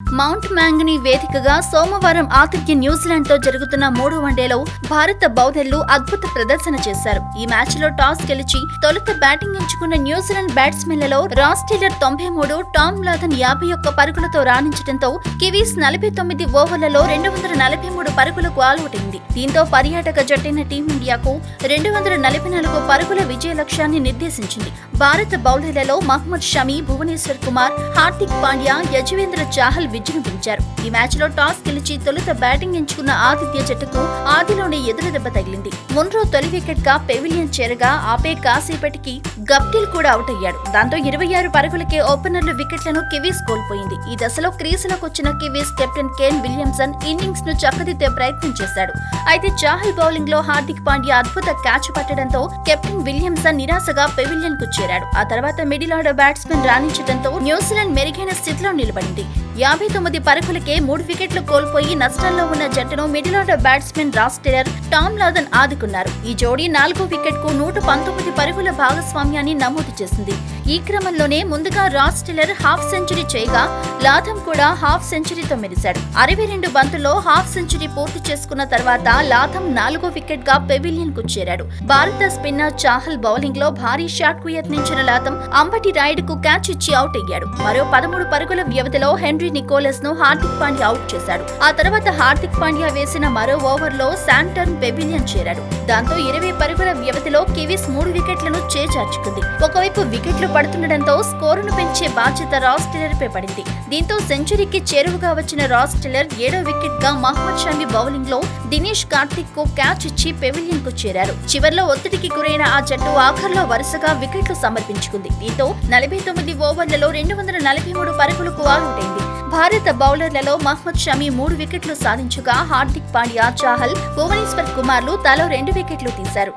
Mount మ్యాంగనీ వేదికగా సోమవారం ఆతిథ్య న్యూజిలాండ్తో జరుగుతున్న మూడో వన్డేలో భారత బౌలర్లు అద్భుత ప్రదర్శన చేశారు. ఈ మ్యాచ్లో టాస్ గెలిచి తొలుత బ్యాటింగ్ ఎంచుకున్న న్యూజిలాండ్ బ్యాట్స్మెన్లలో రాస్ టేలర్ తొంభై మూడు టామ్ లాథన్ యాభై ఒక్క పరుగులతో రాణించడంతో కివీస్ నలభై తొమ్మిది ఓవర్లలో రెండు వందల నలభై మూడు పరుగులకు ఆల్అవుటైంది దీంతో పర్యాటక జట్టైన టీమిండియాకు రెండు వందల నలభై నాలుగు పరుగుల విజయ లక్ష్యాన్ని నిర్దేశించింది. భారత బౌలర్లలో మహ్మద్ షమీ భువనేశ్వర్ కుమార్ హార్దిక్ పాండ్యా యజువేంద్ర చాహల్ విజృంభించారు. ఈ మ్యాచ్లో టాస్ గెలిచి తొలుత బ్యాటింగ్ ఎంచుకున్న ఆతిథ్య జట్టుకు ఆదిలోనే ఎదురు దెబ్బ తగిలింది. మున్రో తొలి వికెట్గా పెవిలియన్ చేరగా ఆపే కాసేపటికి గప్టిల్ కూడా అవుట్ అయ్యాడు. దాంతో ఇరవై ఆరు పరుగులకే ఓపెనర్లు వికెట్లను కివీస్ కోల్పోయింది. ఈ దశలో క్రీజులకు వచ్చిన కివీస్ కెప్టెన్ కేన్ విలియమ్సన్ ఇన్నింగ్స్ను చక్కదిద్దే ప్రయత్నం చేశాడు. అయితే చాహల్ బౌలింగ్లో హార్దిక్ పాండ్యా అద్భుత క్యాచ్ పట్టడంతో కెప్టెన్ విలియమ్సన్ నిరాశగా పెవిలియన్కు చేరాడు. ఆ తర్వాత మిడిల్ ఆర్డర్ బ్యాట్స్మెన్ రాణించడంతో న్యూజిలాండ్ మెరుగైన స్థితిలో నిలబడింది. యాభై తొమ్మిది పరుగులకే మూడు వికెట్లు కోల్పోయి నష్టంలో ఉన్న జట్టును middle order batsmen Ross Taylor Tom Latham ఆదుకున్నారు. ఈ జోడీ నాలుగో వికెట్కు నూట పంతొమ్మిది పరుగుల భాగస్వామ్యాన్ని నమోదు చేసింది. ఈ క్రమంలోనే ముందుగా రాస్ టెలర్ హాఫ్ సెంచరీ చేయగా లాథమ్ కూడా హాఫ్ సెంచరీతో మెరిశాడు. అరవై రెండు బంతుల్లో హాఫ్ సెంచరీ పూర్తి చేసుకున్న తర్వాత లాథమ్ నాలుగో వికెట్గా పెవిలియన్కు చేరాడు. భారత స్పిన్నర్ చాహల్ బౌలింగ్లో భారీ షాట్కు యత్నించిన లాథమ్ అంబటి రాయుడు కు క్యాచ్ ఇచ్చి అవుట్ అయ్యాడు. మరో పదమూడు పరుగుల వ్యవధిలో హెన్రీ నికోలస్ను హార్దిక్ పాండ్యా అవుట్ చేశాడు. ఆ తర్వాత హార్దిక్ పాండ్యా వేసిన మరో ఓవర్లో శాంటర్న్ పెవిలియన్ చేరాడు. దాంతో ఇరవై పరుగుల వ్యవధిలో కివీస్ మూడు వికెట్లను చేజార్చుకుంది. ఒకవైపు వికెట్లు పడుతుండటంతో స్కోరును పెంచే బాధ్యత రాస్ టెలర్ పై పడింది. దీంతో సెంచరీకి చేరువగా వచ్చిన రాస్ టెలర్ ఏడో వికెట్గా మహమ్మద్ షమి బౌలింగ్లో దినేష్ కార్తిక్కు క్యాచ్ ఇచ్చి పెవిలియన్కు చేరారు. చివర్లో ఒత్తిడికి గురైన ఆ జట్టు ఆఖర్లో వరుసగా వికెట్లు సమర్పించుకుంది. దీంతో నలభై తొమ్మిది ఓవర్లలో రెండు వందల నలభై మూడు పరుగులకు అవుటైంది భారత బౌలర్లలో మహ్మద్ షమీ మూడు వికెట్లు సాధించగా హార్దిక్ పాండ్యా చాహల్ భువనేశ్వర్ కుమార్లు తలో రెండు వికెట్లు తీశారు.